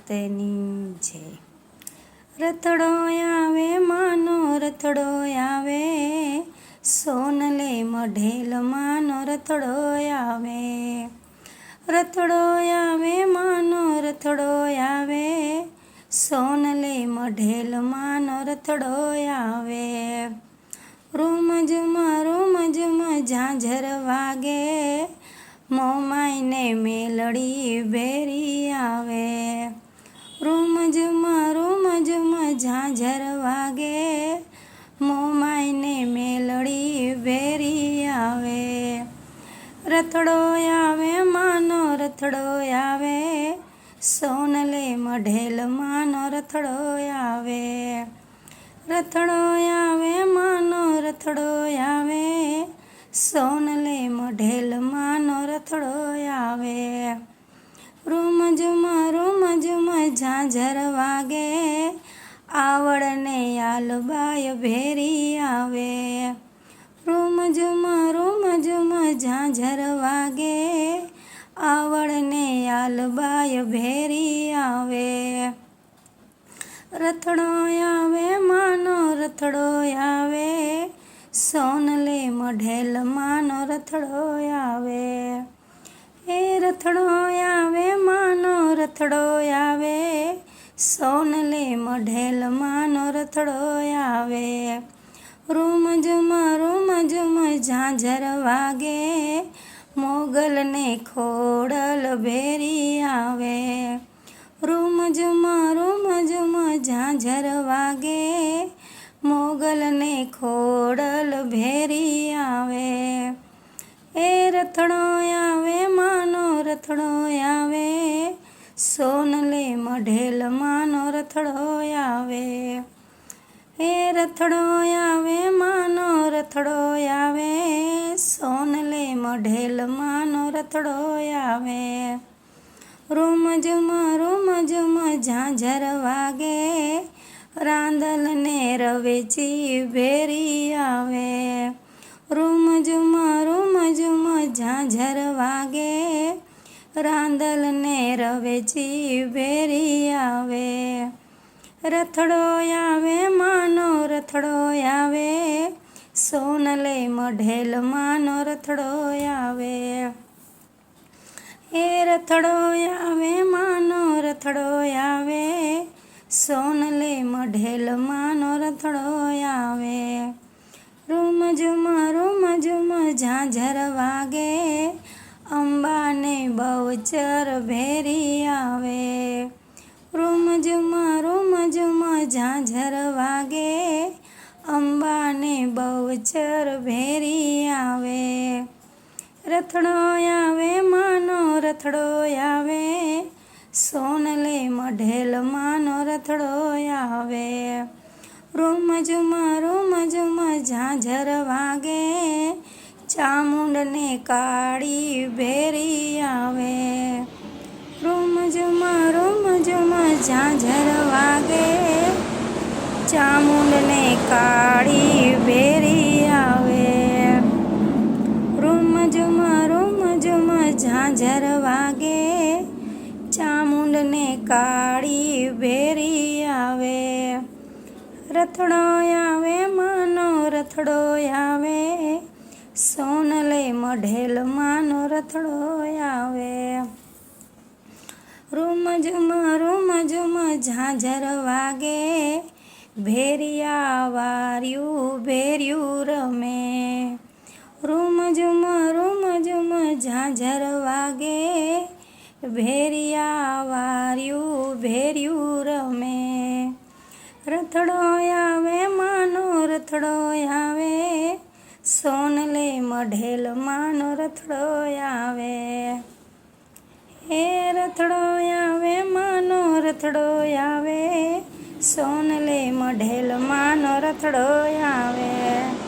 માતની જય. રથડો આવે, માનો રથડો આવે. સોનલે મઢેલ માનો રથડો આવે. રથડો આવે, માનો રથડો આવે. સોનલે મઢેલ માનો રથડો આવે. રૂમ રૂમજમાં રૂમ ઝુમ ઝાંઝર વાગે. મોમાઈને મેલડી બેરી આવે રૂમ ઝુમ રૂમ ઝુમ ઝાંઝર વાગે, મોમાઈને મેલડી વેરી આવે. રથડો આવે, માનો રથડો આવે, સોનલે મઢેલ માનો રથડો આવે. રથડો આવે, માનો રથડો આવે, સોનલે મઢેલ માનો રથડો આવે. રૂમ ઝુમ રૂમ ઝુમ ઝાંઝર વાગે આવડને આલબાય ભેરી આવે. રૂમ ઝુમ રૂમ ઝુમ ઝાંઝર વાગે. આવડને આલબાય ભેરી આવે. રથડો આવે, માનો રથડો આવે. સોનલે મઢેલ, માનો રથડો આવે. એ રથડો આવે, માનો રથડો આવે. સોનલે મઢેલ માનો રથડો આવે. રૂમ ઝુમ રૂમ ઝુમ ઝાંઝર વાગે. મોગલને ખોડલ ભેરી આવે. રૂમ ઝુમ રૂમ ઝુમ ઝાંઝર વાગે. મોગલને ખોડલ ભેરી આવે. એ રથડો આવે, માનો રથડો આવે. સોનલે મઢેલ માનો રથડો આવે. એ રથડો આવે, માનો રથડો આવે. સોનલે મઢેલ, માનો રથડો આવે. રૂમ ઝુમ રૂમ ઝુમ ઝાંઝર વાગે. રાંદલને રવેચી ભેરી આવે. રૂમ ઝુમ રૂમ ઝુમ ઝાંઝર વાગે. રાંદલને રવેચી ભેરી આવે. રથડો આવે, માનો રથડો આવે. સોનલે મઢેલ, માનો રથડો આવે. એ રથડો આવે, માનો રથડો આવે. સોનલે મઢેલ, માનો રથડો આવે. રૂમ ઝુમ રૂમ ઝુમ ઝાંઝર વાગે. અંબાને બહુચર ભેરી આવે. રૂમ ઝુમ ઝાંઝર વાગે, અંબાને બહુચર ભેરી આવે. રથડો આવે, માનો રથડો આવે. સોનલે મઢેલ, માનો રથડો આવે. રૂમ ઝુમ રૂમ ઝુમ ઝાંઝર વાગે, ચામુંડને કાળી ભેરી આવે. રૂમ ઝુમ રોમ ઝુમ ઝાંઝર વાગે ચામુંડને કાળી ભેરી આવે. રૂમ ઝુમ રૂમ ઝુમ ઝાંઝર વાગે. ચામુંડને કાળી ભેરી આવે. રથડો આવે, માનો રથડો આવે. સોનલે મઢેલ, માનો રથડો આવે. રૂમ ઝુમ રૂમ ઝુમ ઝાંઝર વાગે. ભેરિયા વાર્યું, ભેર્યું રમે. રૂમ ઝુમ રૂમ ઝુમ, ઝાંઝર વાગે. ભેરિયા વાર્યું, ભેર્યું રમે. રથડો આવે, માનો રથડો આવે. સોનલે મઢેલ માનો રથડો આવે. હે રથડો આવે, માનો રથડો આવે. સોનલે મઢેલમાં માનો રથડો આવે.